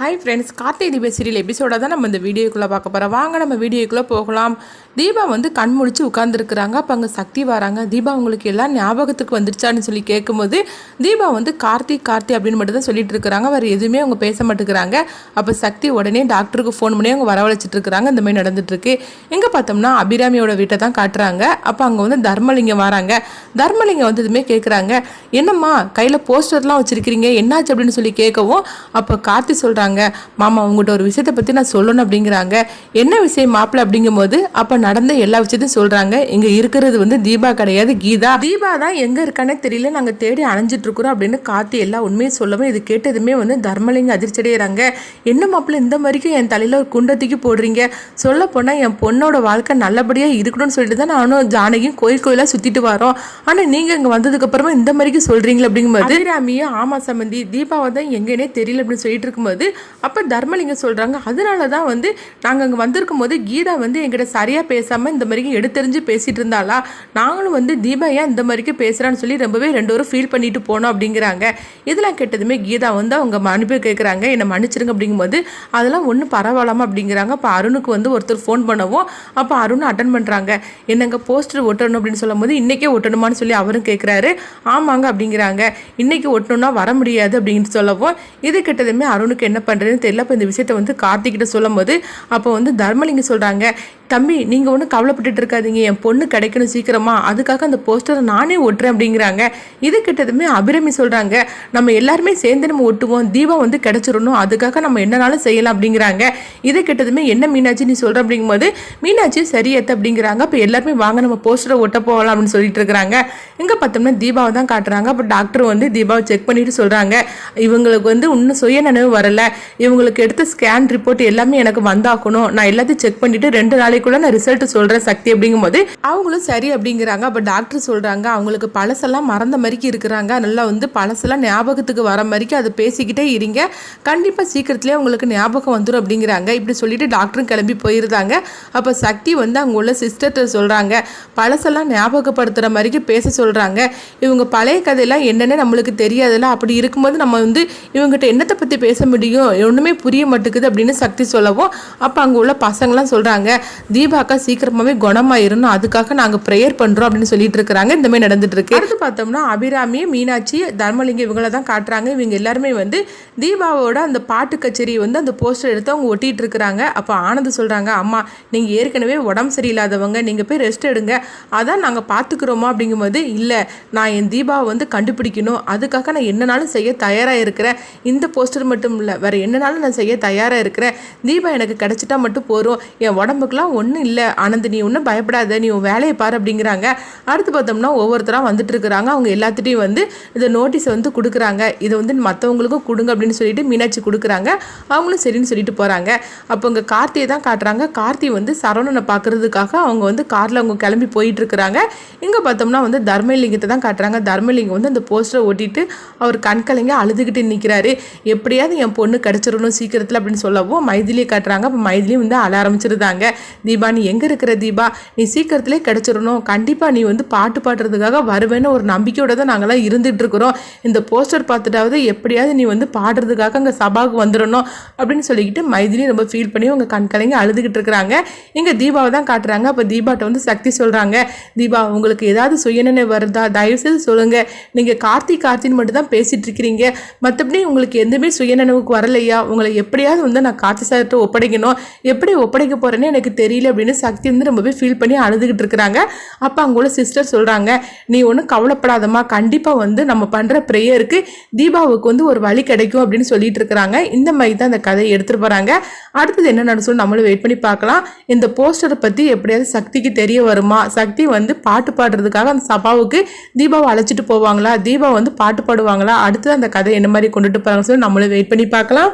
Hi friends Karthigai தீப serial எபிசோட தான் நம்ம இந்த வீடியோக்குள்ளே பார்க்க போகிறோம் வாங்க நம்ம வீடியோக்குள்ளே போகலாம். தீபா வந்து கண் முழிச்சு உட்காந்துருக்குறாங்க அப்போ அங்கே சக்தி வராங்க. தீபா உங்களுக்கு எல்லாம் ஞாபகத்துக்கு வந்துருச்சான்னு சொல்லி கேட்கும்போது தீபா வந்து கார்த்திக் கார்த்தி அப்படின்னு மட்டும் தான் சொல்லிட்டு இருக்கிறாங்க. வேறு எதுவுமே அவங்க பேச மாட்டேங்கிறாங்க. அப்போ சக்தி உடனே டாக்டருக்கு ஃபோன் பண்ணி அவங்க வரவழைச்சிட்டு இருக்கிறாங்க. இந்த மாதிரி நடந்துட்டுருக்கு எங்கே பார்த்தோம்னா அபிராமியோட வீட்டை தான் காட்டுறாங்க. அப்போ அங்கே வந்து தர்மலிங்கம் வராங்க. தர்மலிங்கம் வந்து இதுவுமே கேட்குறாங்க என்னம்மா கையில் போஸ்டர்லாம் வச்சுருக்கிறீங்க? என்னாச்சு அப்படின்னு சொல்லி கேட்கவும் அப்போ கார்த்தி சொல்கிறாங்க மாமா உங்கள்கிட்ட ஒரு விஷயத்தை பற்றி நான் சொல்லணும் அப்படிங்கிறாங்க. என்ன விஷயம் மாப்பிள்ள அப்படிங்கும்போது அப்போ நடந்த எல்லா விஷயத்தையும் சொல்கிறாங்க இங்கே இருக்கிறது வந்து தீபா கிடையாது கீதா. தீபா தான் எங்கே இருக்கானே தெரியல நாங்கள் தேடி அலைஞ்சிட்டு இருக்கிறோம் அப்படின்னு காத்தி எல்லா உண்மையும் சொல்லவும் இது கேட்டதுமே வந்து தர்மலிங்க அதிர்ச்சியடைகிறாங்க என்ன மாப்பிள்ள இந்த மாதிரிக்கும் என் தலையில் ஒரு குண்டத்துக்கு போடுறீங்க? சொல்ல போனால் என் பொண்ணோட வாழ்க்கை நல்லபடியாக இருக்கணும்னு சொல்லிட்டு தான் நானும் ஜானகியும் கோயில் கோயிலாக சுற்றிட்டு வரோம். ஆனால் நீங்கள் இங்கே வந்ததுக்கப்புறமா இந்த மாதிரிக்கு சொல்கிறீங்களா அப்படிங்கும்போது ராமியும் ஆமா சம்மந்தி தீபாவை தான் எங்கேனே தெரியல அப்படின்னு சொல்லிட்டு இருக்கும்போது அப்போ தர்மலிங்கம் சொல்கிறாங்க அதனால தான் வந்து நாங்கள் அங்கே வந்திருக்கும் போது கீதா வந்து எங்கிட்ட சரியாக பேசாமல் இந்த மாதிரிக்கு எடுத்தெறிஞ்சு பேசிகிட்டு இருந்தாளா? நாங்களும் வந்து தீபா ஏன் இந்த மாதிரிக்கு பேசுகிறான்னு சொல்லி ரொம்பவே ரெண்டு பேரும் ஃபீல் பண்ணிட்டு போனோம் அப்படிங்கிறாங்க. இதெல்லாம் கேட்டதுமே கீதா வந்து அவங்க மன்னிப்பு கேட்குறாங்க என்னை மன்னிச்சிருங்க அப்படிங்கும்போது அதெல்லாம் ஒன்றும் பரவாயில்லாம அப்படிங்கிறாங்க. அப்போ அருணுக்கு வந்து ஒருத்தர் ஃபோன் பண்ணவும். அப்போ அருண் அட்டன் பண்ணுறாங்க என்னங்க போஸ்டர் ஒட்டணும் அப்படின்னு சொல்லும் போது இன்றைக்கே ஒட்டணுமான்னு சொல்லி அவரும் கேட்குறாரு ஆமாங்க அப்படிங்கிறாங்க. இன்றைக்கி ஒட்டணும்னா வர முடியாது அப்படின்னு சொல்லவும் இது கிட்டதுமே அருணுக்கு என்ன பண்ணுறதுன்னு தெரியல. அப்போ இந்த விஷயத்தை வந்து கார்த்திகிட்ட சொல்லும் போது அப்போ வந்து தர்மலிங்கம் சொல்கிறாங்க தம்பி நீங்கள் ஒன்றும் கவலைப்பட்டுட்டு இருக்காதீங்க. என் பொண்ணு கிடைக்கணும் சீக்கிரமா. அதுக்காக அந்த போஸ்டரை நானே ஒட்டுறேன் அப்படிங்கிறாங்க. இது கிட்டதுமே அபிரமி சொல்கிறாங்க நம்ம எல்லாருமே சேர்ந்து நம்ம ஒட்டுவோம். தீபம் வந்து கிடைச்சிடணும். அதுக்காக நம்ம என்னனாலும் செய்யலாம் அப்படிங்கிறாங்க. இது கிட்டதுமே என்ன மீனாட்சி நீ சொல்கிற அப்படிங்கும்போது மீனாட்சி சரியத்த அப்படிங்கிறாங்க. அப்போ எல்லாருமே வாங்க நம்ம போஸ்டரை ஒட்ட போகலாம் அப்படின்னு சொல்லிட்டு இருக்கிறாங்க. இங்கே பார்த்தோம்னா தீபாவை தான் காட்டுறாங்க. அப்போ டாக்டர் வந்து தீபாவை செக் பண்ணிட்டு சொல்கிறாங்க இவங்களுக்கு வந்து இன்னும் சுய நினைவு வரல. இவங்களுக்கு எடுத்த ஸ்கேன் ரிப்போர்ட் எல்லாமே எனக்கு வந்தாக்கணும் நான் எல்லாத்தையும் செக் பண்ணிட்டு ரெண்டு நாளைக்குள்ள நான் ரிசல்ட் சொல்றேன் சக்தி அப்படிங்கும்போது அவங்களும் சரி அப்படிங்கிறாங்க. அப்போ டாக்டர் சொல்கிறாங்க அவங்களுக்கு பழசெல்லாம் மறந்த மாதிரிக்கு இருக்கிறாங்க. நல்லா வந்து பழசெல்லாம் ஞாபகத்துக்கு வர மாதிரிக்கு அதை பேசிக்கிட்டே இருங்க. கண்டிப்பாக சீக்கிரத்துலேயே அவங்களுக்கு ஞாபகம் வந்துடும் அப்படிங்கிறாங்க. இப்படி சொல்லிட்டு டாக்டரும் கிளம்பி போயிருந்தாங்க. அப்போ சக்தி வந்து அங்கே உள்ள சிஸ்டர்கிட்ட சொல்கிறாங்க பழசெல்லாம் ஞாபகப்படுத்துகிற மாதிரிக்கு பேச சொல்கிறாங்க இவங்க பழைய கதையெல்லாம் என்னென்ன நம்மளுக்கு தெரியாதுல்ல. அப்படி இருக்கும்போது நம்ம வந்து இவங்ககிட்ட என்னத்தை பற்றி பேச முடியும்? ஒன்றுமே புரிய மாட்டேங்குது அப்படின்னு சக்தி சொல்லவும் அப்போ அங்கே உள்ள பசங்களாம் சொல்கிறாங்க தீபாக்கா சீக்கிரமாகவே குணமாயிரும் அதுக்காக நாங்கள் ப்ரேயர் பண்ணுறோம் அப்படின்னு சொல்லிட்டு இருக்கிறாங்க. இந்த மாதிரி நடந்துட்டு இருக்கு. அடுத்து பார்த்தோம்னா அபிராமி மீனாட்சி தர்மலிங்கம் இவங்கள தான் காட்டுறாங்க. இவங்க எல்லாருமே வந்து தீபாவோட அந்த பாட்டு கச்சேரி வந்து அந்த போஸ்டர் எடுத்து அவங்க ஒட்டிட்டு இருக்கிறாங்க. அப்போ ஆனந்த் சொல்கிறாங்க அம்மா நீங்கள் ஏற்கனவே உடம்பு சரியில்லாதவங்க நீங்கள் போய் ரெஸ்ட் எடுங்க. அதான் நாங்கள் பார்த்துக்குறோமா அப்படிங்கும்போது இல்லை நான் என் தீபாவை வந்து கண்டுபிடிக்கணும். அதுக்காக நான் என்னனாலும் செய்ய தயாராக இருக்கிறேன். இந்த போஸ்டர் மட்டும் இல்லை வேறு என்னனாலும் நான் செய்ய தயாராக இருக்கிறேன். தீபா எனக்கு கிடச்சிட்டா மட்டும் போதும். என் உடம்புக்குலாம் ஒன்றும் இல்லை. ஆனந்த் நீ ஒன்றும் பயப்படாத. நீ உன் வேலையை பாரு அப்படிங்கிறாங்க. அடுத்து பார்த்தோம்னா ஒவ்வொருத்தராக வந்துட்டு இருக்கிறாங்க. அவங்க எல்லாத்துட்டையும் வந்து இந்த நோட்டீஸை வந்து கொடுக்குறாங்க. இதை வந்து மற்றவங்களுக்கும் கொடுங்க அப்படின்னு சொல்லிட்டு மீனாட்சி கொடுக்குறாங்க. அவங்களும் சரின்னு சொல்லிட்டு போகிறாங்க அப்போ இங்கே கார்த்தியை தான் காட்டுறாங்க. கார்த்தி வந்து சரவணனை பார்க்கறதுக்காக அவங்க வந்து காரில் அவங்க கிளம்பி போயிட்டு இருக்கிறாங்க. இங்கே பார்த்தோம்னா வந்து தர்மலிங்கத்தை தான் காட்டுறாங்க. தர்மலிங்கம் வந்து அந்த போஸ்டரை ஓட்டிட்டு அவர் கண்கலைங்க அழுதுகிட்டு நிற்கிறாரு எப்படியாவது என் பொண்ணு கிடச்சிடணும் சீக்கிரத்தில் அப்படின்னு சொல்லவும் மைதிலியை காட்டுறாங்க. அப்போ மைதிலியும் வந்து அழ ஆரம்பிச்சிருந்தாங்க. தீபா நீ எங்கே இருக்கிற தீபா? நீ சீக்கிரத்திலே கிடச்சிடணும். கண்டிப்பாக நீ வந்து பாட்டு பாடுறதுக்காக வருவேன்னு ஒரு நம்பிக்கையோட தான் நாங்களாம் இருந்துகிட்ருக்குறோம் இருக்கிறோம். இந்த போஸ்டர் பார்த்துட்டாவது எப்படியாவது நீ வந்து பாடுறதுக்காக அங்கே சபாவுக்கு வந்துடணும் அப்படின்னு சொல்லிக்கிட்டு மைதினி ரொம்ப ஃபீல் பண்ணி உங்கள் கண் கலங்கி அழுதுகிட்டு இருக்கிறாங்க. இங்கே தீபாவை தான் காட்டுறாங்க. அப்போ தீபாட்ட வந்து சக்தி சொல்கிறாங்க தீபா உங்களுக்கு ஏதாவது சுயநினை வருதா? தயவுசெய்து சொல்லுங்கள் நீங்கள் கார்த்தி கார்த்தின்னு மட்டும் தான் பேசிகிட்டு இருக்கிறீங்க. மற்றபடி உங்களுக்கு எதுவுமே சுயநினைவுக்கு வரலையா? உங்களை எப்படியாவது வந்து நான் கார்த்தி சார்கிட்ட ஒப்படைக்கணும். எப்படி ஒப்படைக்க போகிறேன்னு எனக்கு தெரியும். தெரியல அப்படின்னு சக்தி வந்து ரொம்பவே ஃபீல் பண்ணி அழுதுகிட்டு இருக்கிறாங்க. அப்போ அங்கே உள்ள சிஸ்டர் சொல்கிறாங்க நீ ஒன்றும் கவலைப்படாதம்மா. கண்டிப்பாக வந்து நம்ம பண்ணுற ப்ரேயருக்கு தீபாவுக்கு வந்து ஒரு வழி கிடைக்கும் அப்படின்னு சொல்லிட்டு இருக்கிறாங்க. இந்த மாதிரி தான் அந்த கதையை எடுத்துகிட்டு போகிறாங்க அடுத்தது என்ன நடக்கும் நம்மளும் வெயிட் பண்ணி பார்க்கலாம். இந்த போஸ்டரை பற்றி எப்படியாவது சக்திக்கு தெரிய வருமா? சக்தி வந்து பாட்டு பாடுறதுக்காக அந்த சபாவுக்கு தீபாவை அழைச்சிட்டு போவாங்களா? தீபா வந்து பாட்டு பாடுவாங்களா? அடுத்து அந்த கதை என்ன மாதிரி கொண்டுட்டு போகிறாங்கன்னு சொல்லி நம்மளும் வெயிட் பண்ணி பார்க்கலாம்.